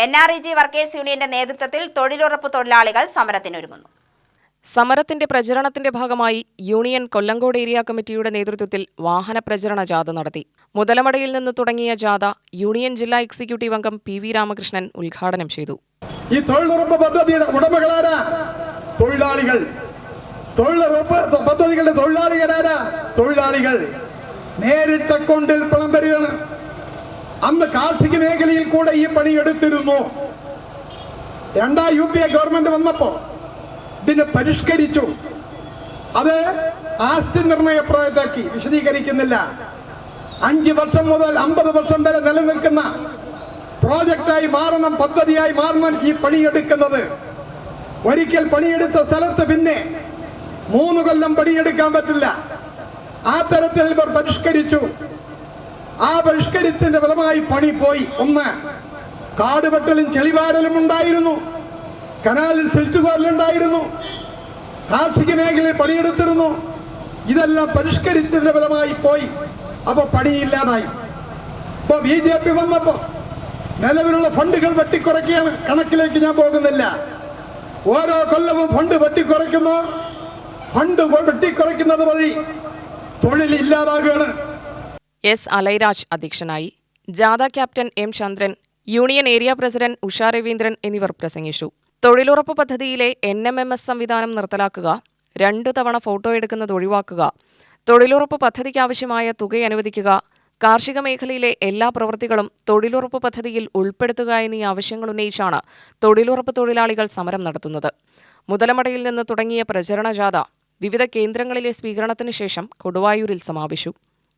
N R E G workers യൂണിയന്റെ നേതൃത്വത്തിൽ തൊഴിലുറപ്പ് തൊഴിലാളികൾ സമരത്തിനൊരുങ്ങുന്നു. സമരത്തിന്റെ പ്രചരണത്തിന്റെ ഭാഗമായി യൂണിയൻ കൊല്ലങ്കോട് ഏരിയ കമ്മിറ്റിയുടെ നേതൃത്വത്തിൽ വാഹന പ്രചരണ ജാഥ നടത്തി. മുതലമടയിൽ നിന്ന് തുടങ്ങിയ ജാഥ യൂണിയൻ ജില്ലാ എക്സിക്യൂട്ടീവ് അംഗം പി വി രാമകൃഷ്ണൻ ഉദ്ഘാടനം ചെയ്തു. ഈ തൊഴിലുറപ്പ് പദ്ധതിയുടെ ഉടമകളാരാ? തൊഴിലാളികൾ. തൊഴിലുറപ്പ് പദ്ധതികളുടെ തൊഴിലാളികളാരാ? തൊഴിലാളികൾ. നേരിട്ട് അക്കൗണ്ടിൽ പണം വരികയാണ് അന്ന് കാർഷിക മേഖലയിൽ കൂടെ ഈ പണി എടുത്തിരുന്നു. രണ്ടാം യു പി എ ഗവൺമെന്റ് വന്നപ്പോ ഇതിനെ പരിഷ്കരിച്ചു. അത് ആസ്തി നിർണയ പ്രോജക്റ്റാക്കി വിശദീകരിക്കുന്നില്ല. അഞ്ച് വർഷം മുതൽ അമ്പത് വർഷം വരെ നിലനിൽക്കുന്ന പ്രോജക്റ്റായി മാറണം പദ്ധതിയായി മാറണം ഈ പണിയെടുക്കുന്നത്. ഒരിക്കൽ പണിയെടുത്ത സ്ഥലത്ത് പിന്നെ മൂന്ന് കൊല്ലം പണിയെടുക്കാൻ പറ്റില്ല. ആ തരത്തിൽ ഇവർ പരിഷ്കരിച്ചു. ആ പരിഷ്കരിച്ചതിന്റെ ഫലമായി പണി പോയി. ഒന്ന് കാടുവെട്ടലും ചെളിവാരലും ഉണ്ടായിരുന്നു. കനാലിൽ സിൽറ്റ് കോരലുണ്ടായിരുന്നു കാർഷിക മേഖലയിൽ പണിയെടുത്തിരുന്നു. ഇതെല്ലാം പരിഷ്കരിച്ചതിന്റെ ഫലമായി പോയി. അപ്പൊ പണിയില്ലാതായി. ഇപ്പൊ ബി ജെ പി വന്നപ്പോ നിലവിലുള്ള ഫണ്ടുകൾ വെട്ടിക്കുറയ്ക്കുകയാണ്. കണക്കിലേക്ക് ഞാൻ പോകുന്നില്ല. ഓരോ കൊല്ലവും ഫണ്ട് വെട്ടിക്കുറയ്ക്കുന്നു. ഫണ്ട് വെട്ടിക്കുറയ്ക്കുന്നത് വഴി തൊഴിൽ ഇല്ലാതാകുകയാണ്. എസ്. അലൈരാജ് അധ്യക്ഷനായി. ജാഥ captain M. Chandran union area president Usha Raveendran എന്നിവർ പ്രസംഗിച്ചു. തൊഴിലുറപ്പ് പദ്ധതിയിലെ എൻ എം എം എസ് സംവിധാനം നിർത്തലാക്കുക രണ്ടു തവണ ഫോട്ടോ എടുക്കുന്നത് ഒഴിവാക്കുക തൊഴിലുറപ്പ് പദ്ധതിക്കാവശ്യമായ തുക അനുവദിക്കുക കാർഷിക മേഖലയിലെ എല്ലാ പ്രവൃത്തികളും തൊഴിലുറപ്പ് പദ്ധതിയിൽ ഉൾപ്പെടുത്തുക എന്നീ ആവശ്യങ്ങൾ ഉന്നയിച്ചാണ് തൊഴിലുറപ്പ് തൊഴിലാളികൾ സമരം നടത്തുന്നത്. മുതലമടയിൽ നിന്ന് തുടങ്ങിയ പ്രചരണ ജാഥ വിവിധ കേന്ദ്രങ്ങളിലെ സ്വീകരണത്തിനു ശേഷം കൊടുവായൂരിൽ സമാപിച്ചു.